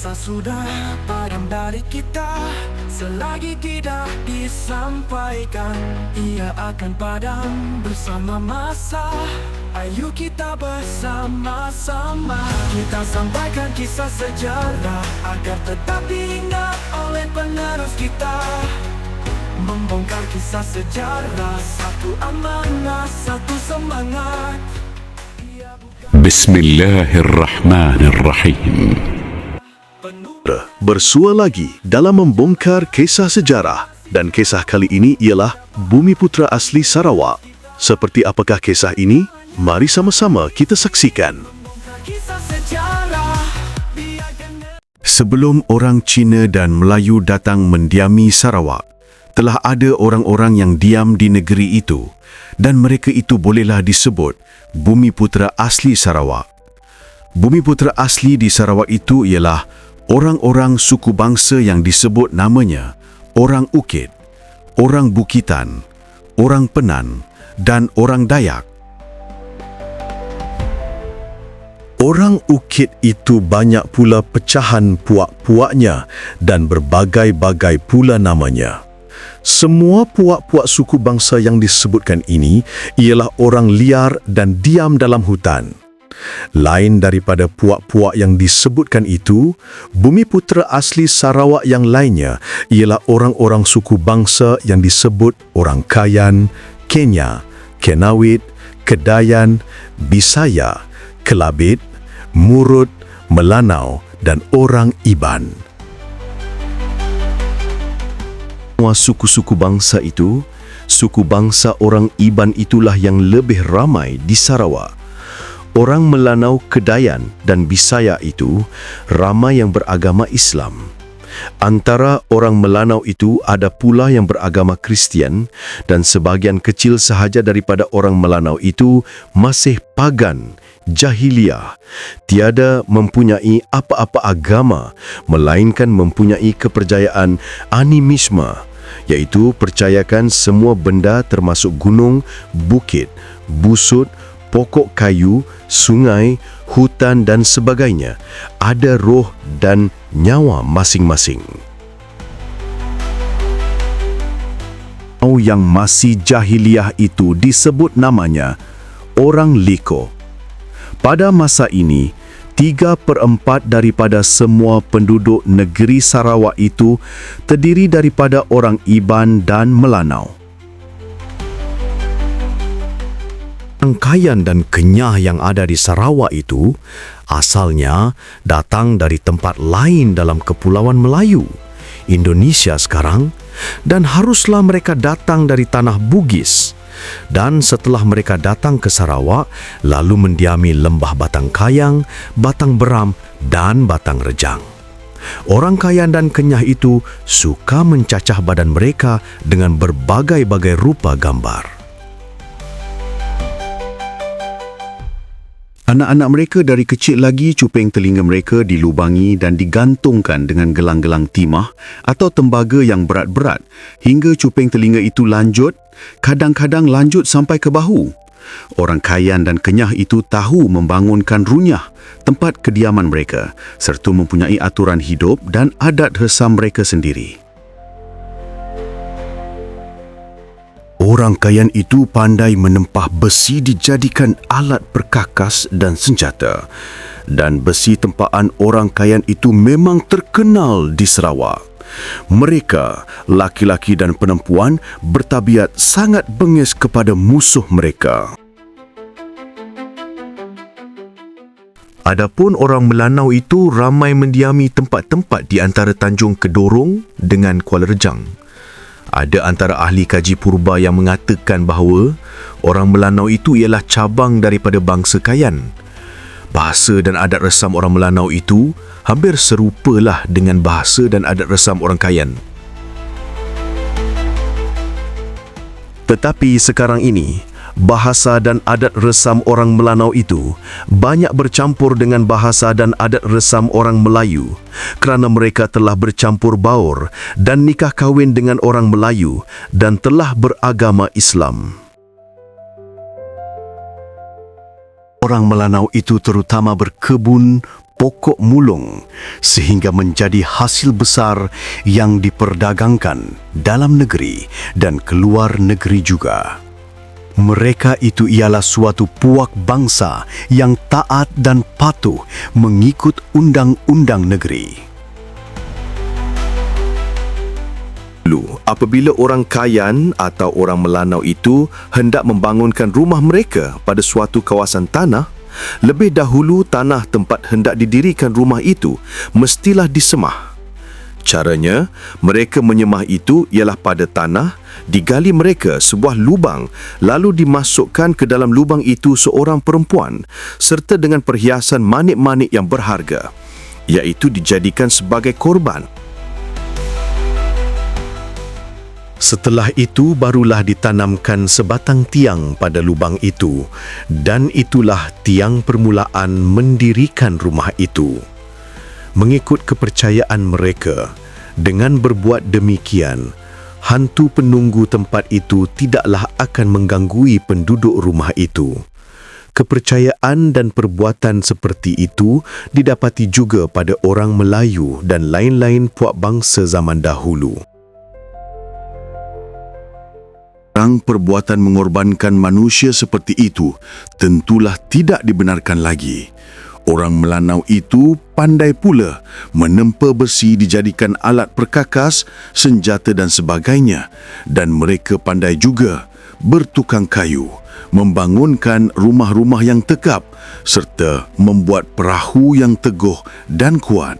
Kisah sudah padam dari kita. Selagi tidak disampaikan Ia akan padam bersama masa. Ayo kita bersama-sama. Kita sampaikan kisah sejarah Agar tetap diingat oleh penerus kita. Membongkar kisah sejarah Satu amanah, satu semangat. Ia bersua lagi dalam membongkar kisah sejarah dan kisah kali ini ialah Bumi Putra Asli Sarawak. Seperti apakah kisah ini? Mari sama-sama kita saksikan. Sebelum orang Cina dan Melayu datang mendiami Sarawak, telah ada orang-orang yang diam di negeri itu dan mereka itu bolehlah disebut Bumi Putra Asli Sarawak. Bumi Putra asli di Sarawak itu ialah orang-orang suku bangsa yang disebut namanya orang Ukit, orang Bukitan, orang Penan dan orang Dayak. Orang Ukit itu banyak pula pecahan puak-puaknya dan berbagai-bagai pula namanya. Semua puak-puak suku bangsa yang disebutkan ini ialah orang liar dan diam dalam hutan. Lain daripada puak-puak yang disebutkan itu, bumi putera asli Sarawak yang lainnya ialah orang-orang suku bangsa yang disebut orang Kayan, Kenya, Kenawit, Kedayan, Bisaya, Kelabit, Murut, Melanau dan orang Iban. Semua suku-suku bangsa itu, suku bangsa orang Iban itulah yang lebih ramai di Sarawak. Orang Melanau Kedayan dan Bisaya itu ramai yang beragama Islam. Antara orang Melanau itu ada pula yang beragama Kristian dan sebahagian kecil sahaja daripada orang Melanau itu masih pagan, jahiliah, tiada mempunyai apa-apa agama melainkan mempunyai kepercayaan animisme iaitu percayakan semua benda termasuk gunung, bukit, busut, pokok kayu, sungai, hutan dan sebagainya ada roh dan nyawa masing-masing. yang masih jahiliah itu disebut namanya orang Liko. Pada masa ini, tiga perempat daripada semua penduduk negeri Sarawak itu terdiri daripada orang Iban dan Melanau. Rangkaian dan kenyah yang ada di Sarawak itu asalnya datang dari tempat lain dalam Kepulauan Melayu, Indonesia sekarang dan haruslah mereka datang dari tanah Bugis. Dan setelah mereka datang ke Sarawak, lalu mendiami lembah Batang Kayang, Batang Beram dan Batang Rejang. Orang Kayan dan Kenyah itu suka mencacah badan mereka dengan berbagai-bagai rupa gambar. Anak-anak mereka dari kecil lagi cuping telinga mereka dilubangi dan digantungkan dengan gelang-gelang timah atau tembaga yang berat-berat hingga cuping telinga itu lanjut, kadang-kadang lanjut sampai ke bahu. Orang Kayan dan Kenyah itu tahu membangunkan runyah tempat kediaman mereka serta mempunyai aturan hidup dan adat resam mereka sendiri. Orang Kayan itu pandai menempah besi dijadikan alat perkakas dan senjata. Dan besi tempaan orang Kayan itu memang terkenal di Sarawak. Mereka, laki-laki dan perempuan, bertabiat sangat bengis kepada musuh mereka. Adapun orang Melanau itu ramai mendiami tempat-tempat di antara Tanjung Kedorong dengan Kuala Rejang. Ada antara ahli kaji purba yang mengatakan bahawa orang Melanau itu ialah cabang daripada bangsa Kayan. Bahasa dan adat resam orang Melanau itu hampir serupalah dengan bahasa dan adat resam orang Kayan. Tetapi sekarang ini, bahasa dan adat resam orang Melanau itu banyak bercampur dengan bahasa dan adat resam orang Melayu kerana mereka telah bercampur baur dan nikah kahwin dengan orang Melayu dan telah beragama Islam. Orang Melanau itu terutama berkebun, pokok mulung sehingga menjadi hasil besar yang diperdagangkan dalam negeri dan keluar negeri juga. Mereka itu ialah suatu puak bangsa yang taat dan patuh mengikut undang-undang negeri. Dulu, apabila orang Kayan atau orang Melanau itu hendak membangunkan rumah mereka pada suatu kawasan tanah, lebih dahulu tanah tempat hendak didirikan rumah itu mestilah disemah. Caranya, mereka menyemah itu ialah pada tanah, digali mereka sebuah lubang lalu dimasukkan ke dalam lubang itu seorang perempuan serta dengan perhiasan manik-manik yang berharga, iaitu dijadikan sebagai korban. Setelah itu barulah ditanamkan sebatang tiang pada lubang itu dan itulah tiang permulaan mendirikan rumah itu. Mengikut kepercayaan mereka, dengan berbuat demikian, hantu penunggu tempat itu tidaklah akan menggangui penduduk rumah itu. Kepercayaan dan perbuatan seperti itu didapati juga pada orang Melayu dan lain-lain puak bangsa zaman dahulu. Orang perbuatan mengorbankan manusia seperti itu tentulah tidak dibenarkan lagi. Orang Melanau itu pandai pula menempa besi dijadikan alat perkakas, senjata dan sebagainya dan mereka pandai juga bertukang kayu, membangunkan rumah-rumah yang tegap serta membuat perahu yang teguh dan kuat.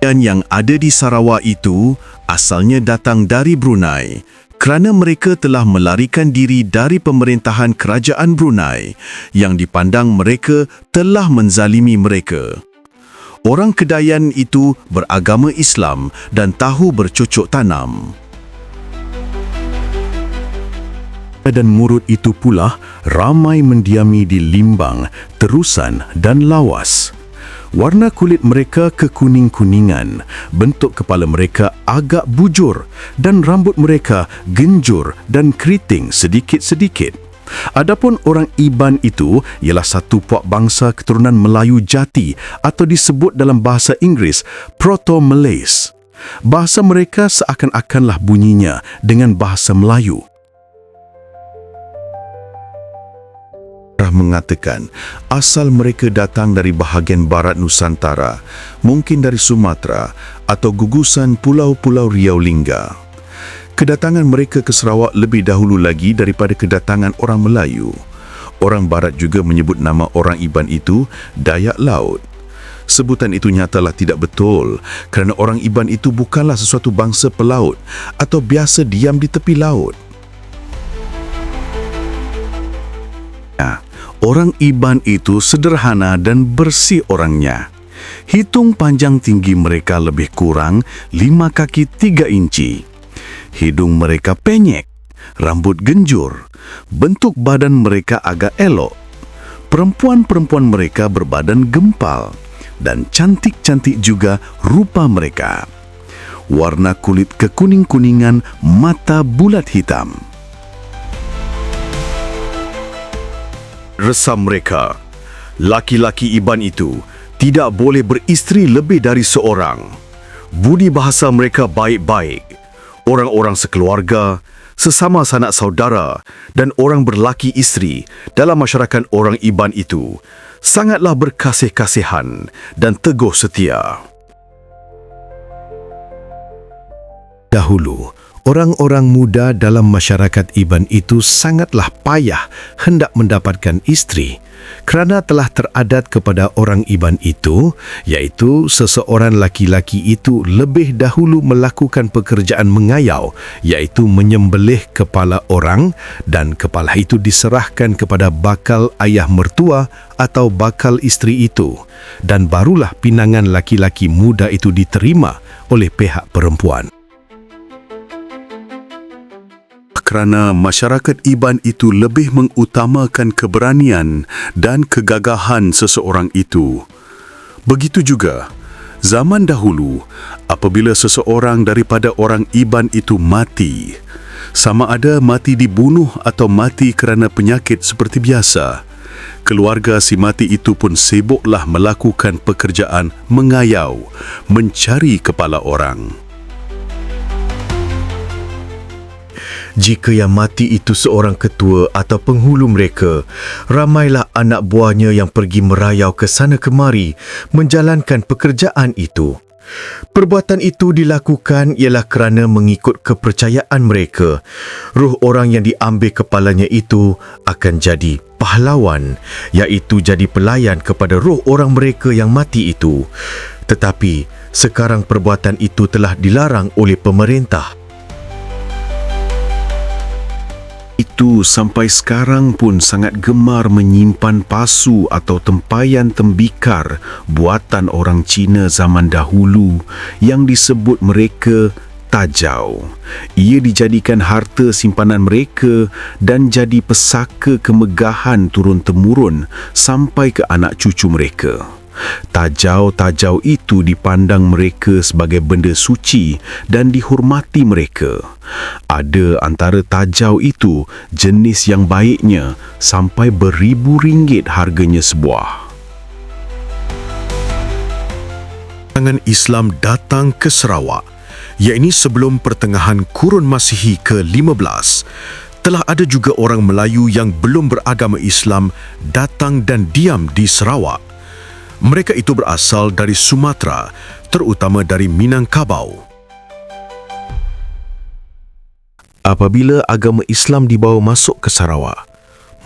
Dan yang ada di Sarawak itu asalnya datang dari Brunei kerana mereka telah melarikan diri dari pemerintahan kerajaan Brunei yang dipandang mereka telah menzalimi mereka. Orang Kedayan itu beragama Islam dan tahu bercocok tanam. Dan murut itu pula ramai mendiami di Limbang, Terusan dan Lawas. Warna kulit mereka kekuning-kuningan, bentuk kepala mereka agak bujur dan rambut mereka genjur dan keriting sedikit-sedikit. Adapun orang Iban itu ialah satu puak bangsa keturunan Melayu jati atau disebut dalam bahasa Inggeris Proto-Malays. Bahasa mereka seakan-akanlah bunyinya dengan bahasa Melayu. Sarah mengatakan asal mereka datang dari bahagian barat Nusantara, mungkin dari Sumatera atau gugusan pulau-pulau Riau Lingga. Kedatangan mereka ke Sarawak lebih dahulu lagi daripada kedatangan orang Melayu. Orang barat juga menyebut nama orang Iban itu Dayak Laut. Sebutan itu nyatalah tidak betul kerana orang Iban itu bukanlah sesuatu bangsa pelaut atau biasa diam di tepi laut. Orang Iban itu sederhana dan bersih orangnya. Hitung panjang tinggi mereka lebih kurang 5 kaki 3 inci. Hidung mereka penyek, rambut genjur, bentuk badan mereka agak elok. Perempuan-perempuan mereka berbadan gempal dan cantik-cantik juga rupa mereka. Warna kulit kekuning-kuningan, mata bulat hitam. Resam mereka. Laki-laki Iban itu tidak boleh beristeri lebih dari seorang. Budi bahasa mereka baik-baik. Orang-orang sekeluarga, sesama sanak saudara dan orang berlaki isteri dalam masyarakat orang Iban itu sangatlah berkasih-kasihan dan teguh setia. Dahulu, Orang-orang muda dalam masyarakat Iban itu sangatlah payah hendak mendapatkan isteri kerana telah teradat kepada orang Iban itu iaitu seseorang laki-laki itu lebih dahulu melakukan pekerjaan mengayau iaitu menyembelih kepala orang dan kepala itu diserahkan kepada bakal ayah mertua atau bakal isteri itu dan barulah pinangan laki-laki muda itu diterima oleh pihak perempuan. Kerana masyarakat Iban itu lebih mengutamakan keberanian dan kegagahan seseorang itu. Begitu juga, zaman dahulu, apabila seseorang daripada orang Iban itu mati, sama ada mati dibunuh atau mati kerana penyakit seperti biasa, Keluarga si mati itu pun sibuklah melakukan pekerjaan mengayau, mencari kepala orang. Jika yang mati itu seorang ketua atau penghulu mereka, ramailah anak buahnya yang pergi merayau ke sana kemari menjalankan pekerjaan itu. Perbuatan itu dilakukan ialah kerana mengikut kepercayaan mereka. Ruh orang yang diambil kepalanya itu akan jadi pahlawan, iaitu jadi pelayan kepada roh orang mereka yang mati itu. Tetapi sekarang perbuatan itu telah dilarang oleh pemerintah. Itu sampai sekarang pun sangat gemar menyimpan pasu atau tempayan tembikar buatan orang Cina zaman dahulu yang disebut mereka tajau. Ia dijadikan harta simpanan mereka dan jadi pesaka kemegahan turun-temurun sampai ke anak cucu mereka. Tajau-tajau itu dipandang mereka sebagai benda suci dan dihormati mereka. Ada antara tajau itu jenis yang baiknya sampai beribu ringgit harganya sebuah. Tangan Islam datang ke Sarawak, iaitu sebelum pertengahan kurun Masihi ke-15. Telah ada juga orang Melayu yang belum beragama Islam datang dan diam di Sarawak. Mereka itu berasal dari Sumatera, terutama dari Minangkabau. Apabila agama Islam dibawa masuk ke Sarawak,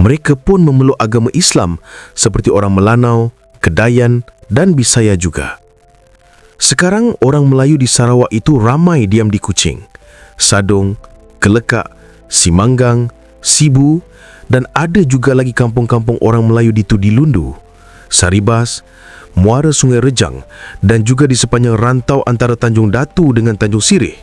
mereka pun memeluk agama Islam seperti orang Melanau, Kedayan dan Bisaya juga. Sekarang orang Melayu di Sarawak itu ramai diam di Kuching, Sadong, Kelekak, Simanggang, Sibu dan ada juga lagi kampung-kampung orang Melayu di Tudilundu, Saribas, muara Sungai Rejang dan juga di sepanjang rantau antara Tanjung Datu dengan Tanjung Sirih.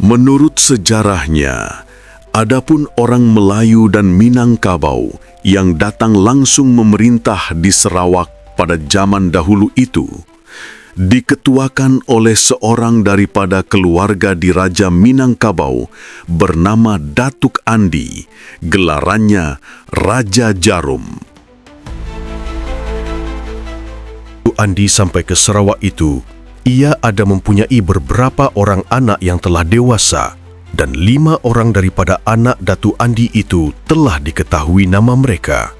Menurut sejarahnya, adapun orang Melayu dan Minangkabau yang datang langsung memerintah di Sarawak pada zaman dahulu itu, diketuakan oleh seorang daripada keluarga diraja Minangkabau bernama Datuk Andi, gelarannya Raja Jarum. Andi sampai ke Sarawak itu, ia ada mempunyai beberapa orang anak yang telah dewasa dan lima orang daripada anak Datu Andi itu telah diketahui nama mereka.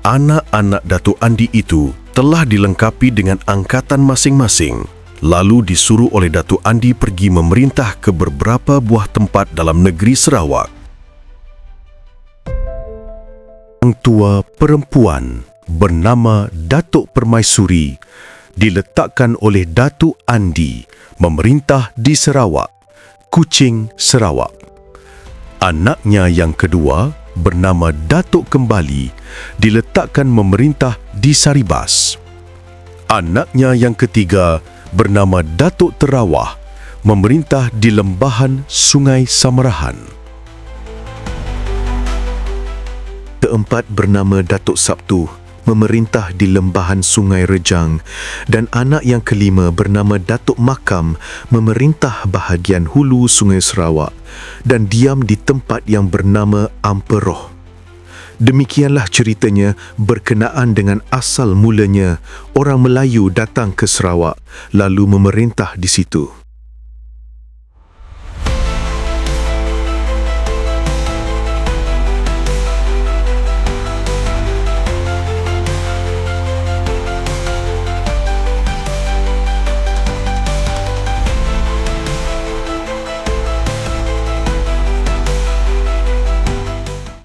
Anak-anak Datu Andi itu telah dilengkapi dengan angkatan masing-masing lalu disuruh oleh Datu Andi pergi memerintah ke beberapa buah tempat dalam negeri Sarawak. Orang tua perempuan bernama Datuk Permaisuri diletakkan oleh Datuk Andi memerintah di Sarawak, Kuching, Sarawak. Anaknya yang kedua bernama Datuk Kembali diletakkan memerintah di Saribas. Anaknya yang ketiga bernama Datuk Terawah memerintah di lembahan Sungai Samarahan. Keempat bernama Datuk Sabtu memerintah di lembahan Sungai Rejang dan anak yang kelima bernama Datuk Makam memerintah bahagian hulu Sungai Sarawak dan diam di tempat yang bernama Amperoh. Demikianlah ceritanya berkenaan dengan asal mulanya orang Melayu datang ke Sarawak lalu memerintah di situ.